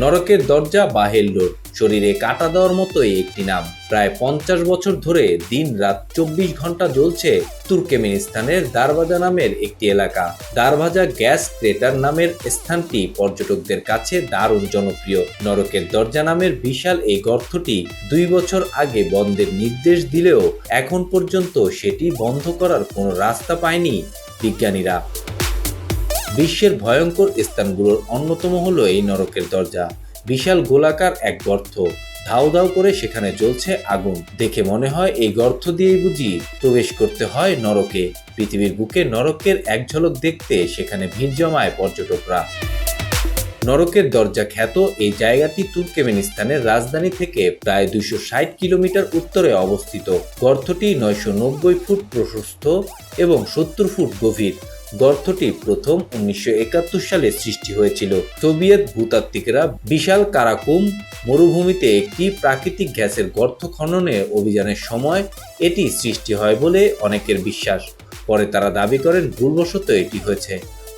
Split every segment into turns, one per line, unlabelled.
নরকের দরজা বা হেল্লোর। শরীরে কাটা দেওয়ার মতোই একটি নাম। প্রায় পঞ্চাশ বছর ধরে দিন রাত চব্বিশ ঘণ্টা জ্বলছে তুর্কমেনিস্তানের দারভাজা নামের একটি এলাকা। দারভাজা গ্যাস ক্রেটার নামের স্থানটি পর্যটকদের কাছে দারুণ জনপ্রিয়। নরকের দরজা নামের বিশাল এই গর্তটি দুই বছর আগে বন্ধের নির্দেশ দিলেও এখন পর্যন্ত সেটি বন্ধ করার কোনো রাস্তা পায়নি বিজ্ঞানীরা। বিশ্বের ভয়ঙ্কর স্থানগুলোর অন্যতম হলো এই নরকের দরজা। বিশাল গোলাকার এক গর্ত। ধাউ ধাউ করে সেখানে জ্বলছে আগুন। দেখে মনে হয় এই গর্ত দিয়েই বুঝি প্রবেশ করতে হয় নরকে। পৃথিবীর বুকে নরকের এক ঝলক দেখতে সেখানে ভিড় জমায় পর্যটকরা। নরকের দরজা খ্যাত এই জায়গাটি তুর্কমেনিস্তানের রাজধানী থেকে প্রায় দুশো কিলোমিটার উত্তরে অবস্থিত। গর্তটি নয়শো নব্বই ফুট প্রশস্ত এবং সত্তর ফুট গভীর। গর্তটি প্রথম উনিশশো একাত্তর সালে সৃষ্টি হয়েছিল। সোভিয়েত ভূতাত্ত্বিকরা বিশাল কারাকুম, মরুভূমিতে একটি প্রাকৃতিক গ্যাসের গর্ত খননের অভিযানের সময় এটি সৃষ্টি হয় বলে অনেকের বিশ্বাস। পরে তারা দাবি করেন ভুলবশত এটি হয়েছে।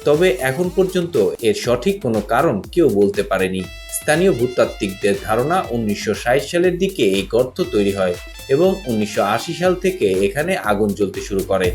তবে এখন পর্যন্ত এর সঠিক কোনো কারণ কেউ বলতে পারেনি। স্থানীয় ভূতাত্ত্বিকদের ধারণা উনিশশো ষাট সালের দিকে এই গর্ত তৈরি হয় এবং উনিশশো আশি সাল থেকে এখানে আগুন জ্বলতে শুরু করে।